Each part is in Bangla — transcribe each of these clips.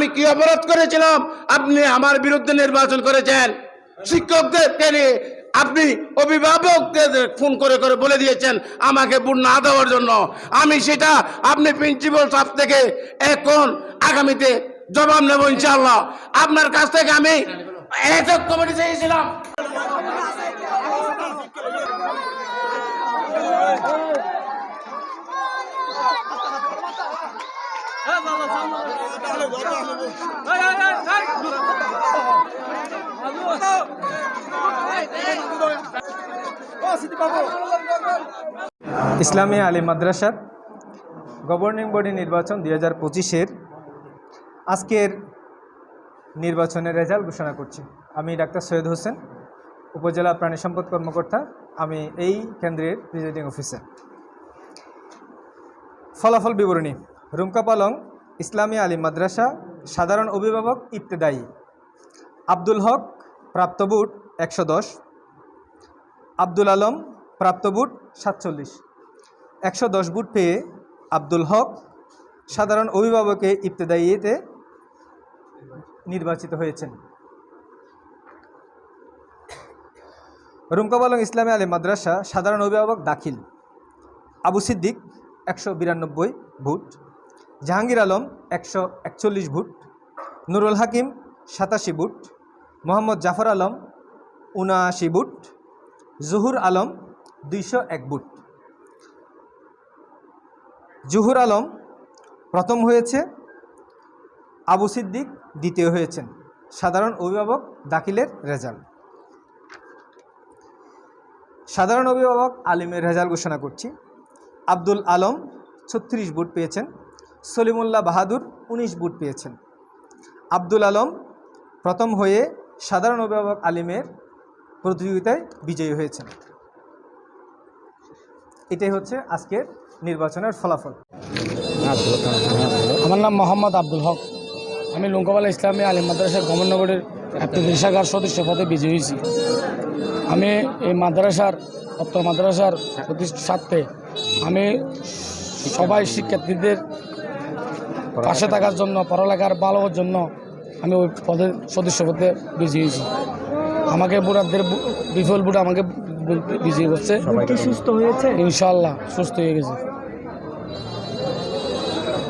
আমি কি অপরাধ করেছিলাম? আপনি আমার বিরুদ্ধে নির্বাচন করেছেন। শিক্ষকদেরকে নিয়ে আপনি অভিভাবকদের ফোন করে করে বলে দিয়েছেন আমাকে বুট না দেওয়ার জন্য। আমি সেটা আপনি প্রিন্সিপাল সাহেব থেকে এখন আগামীতে জবাব নেব ইনশাল্লাহ আপনার কাছ থেকে আমি এত কমিটি চেয়েছিলাম। ইসলামী আলী মাদ্রাসার গভর্নিং বডি নির্বাচন দুই হাজার পঁচিশের আজকের নির্বাচনের রেজাল্ট ঘোষণা করছি। আমি ডাক্তার সৈয়দ হোসেন, উপজেলা প্রাণী সম্পদ কর্মকর্তা। আমি এই কেন্দ্রের প্রিজাইডিং অফিসার ফলাফল বিবরণী, রুমকা পালং ইসলামী আলী মাদ্রাসা, সাধারণ অভিভাবক ইবতেদায়ী। আব্দুল হক, প্রাপ্ত বুট একশো দশ। আব্দুল আলম, প্রাপ্ত বুট সাতচল্লিশ। একশো দশ বুট পেয়ে আব্দুল হক সাধারণ অভিভাবকে ইবতেদাইয়েতে নির্বাচিত হয়েছেন। রুমকাবালং ইসলামী আলী মাদ্রাসা সাধারণ অভিভাবক দাখিল। আবু সিদ্দিক একশো বিরানব্বই ভোট জাহাঙ্গীর আলম একশো একচল্লিশ ভোট, নুরুল হাকিম সাতাশি ভোট, মোহাম্মদ জাফর আলম উনআশি ভোট, জহুর আলম দুইশো এক বুট জহুর আলম প্রথম হয়েছে, আবু সিদ্দিক দ্বিতীয় হয়েছেন, সাধারণ অভিভাবক দাখিলের রেজাল্ট। সাধারণ অভিভাবক আলিমের রেজাল্ট ঘোষণা করছি, আব্দুল আলম ছত্রিশ বুট পেয়েছেন সলিমুল্লাহ বাহাদুর উনিশ বুট পেয়েছেন। আব্দুল আলম প্রথম হয়ে সাধারণ অভিভাবক আলিমের প্রতিযোগিতায় বিজয়ী হয়েছেন। এটাই হচ্ছে আজকের নির্বাচনের ফলাফল। আমার নাম মোহাম্মদ আব্দুল হক। আমি লঙ্কাবালা ইসলামী আলিম মাদ্রাসা গভর্নগরের শাখার সদস্য পদে বিজয়ী হয়েছি। আমি এই মাদ্রাসার অত্র মাদ্রাসার প্রতিষ্ঠা স্বার্থে আমি সবাই শিক্ষার্থীদের পাশে থাকার জন্য পড়ালেখার ভালো হওয়ার জন্য আমি ওই পদের সদস্য পদে বিজি হয়েছি। আমাকে বুড়াদের বিফল বুড়া আমাকে বিজয়ী করছে। সুস্থ হয়েছে? ইনশাল্লাহ সুস্থ হয়ে গেছে।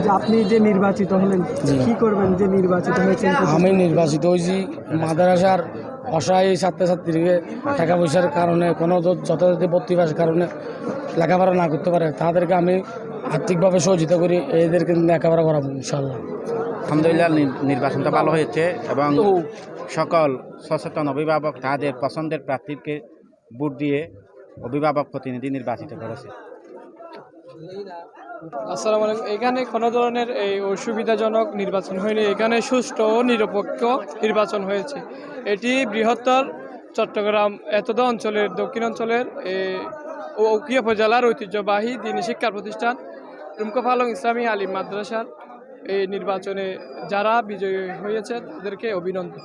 যে আপনি যে নির্বাচিত হলেন। কি করবেন যে নির্বাচিত হয়েছেন? আমি নির্বাচিত হয়েছি মাদ্রাসার অসহায় ছাত্রছাত্রীকে টাকা পয়সার কারণে কোনো যথাযথ ভর্তি কারণে লেখাপড়া না করতে পারে তাদেরকে আমি আর্থিকভাবে সহযোগিতা করি এদেরকে লেখাপড়া করাবো ইনশাল্লাহ আলহামদুলিল্লাহ নি- নির্বাচনটা ভালো হয়েছে এবং সকল সচেতন অভিভাবক তাদের পছন্দের প্রার্থীকে ভোট দিয়ে অভিভাবক প্রতিনিধি নির্বাচিত করেছে। আসসালামু আলাইকুম। এখানে কোনো ধরনের এই অসুবিধাজনক নির্বাচন হয়নি। এখানে সুষ্ঠু ও নিরপেক্ষ নির্বাচন হয়েছে। এটি বৃহত্তর চট্টগ্রাম এতদ অঞ্চলের দক্ষিণ অঞ্চলের ও উকিয়া উপজেলার ঐতিহ্যবাহী দিনী শিক্ষা প্রতিষ্ঠান রুমকো ফালং ইসলামী আলিম মাদ্রাসার এই নির্বাচনে যারা বিজয়ী হয়েছে তাদেরকে অভিনন্দন।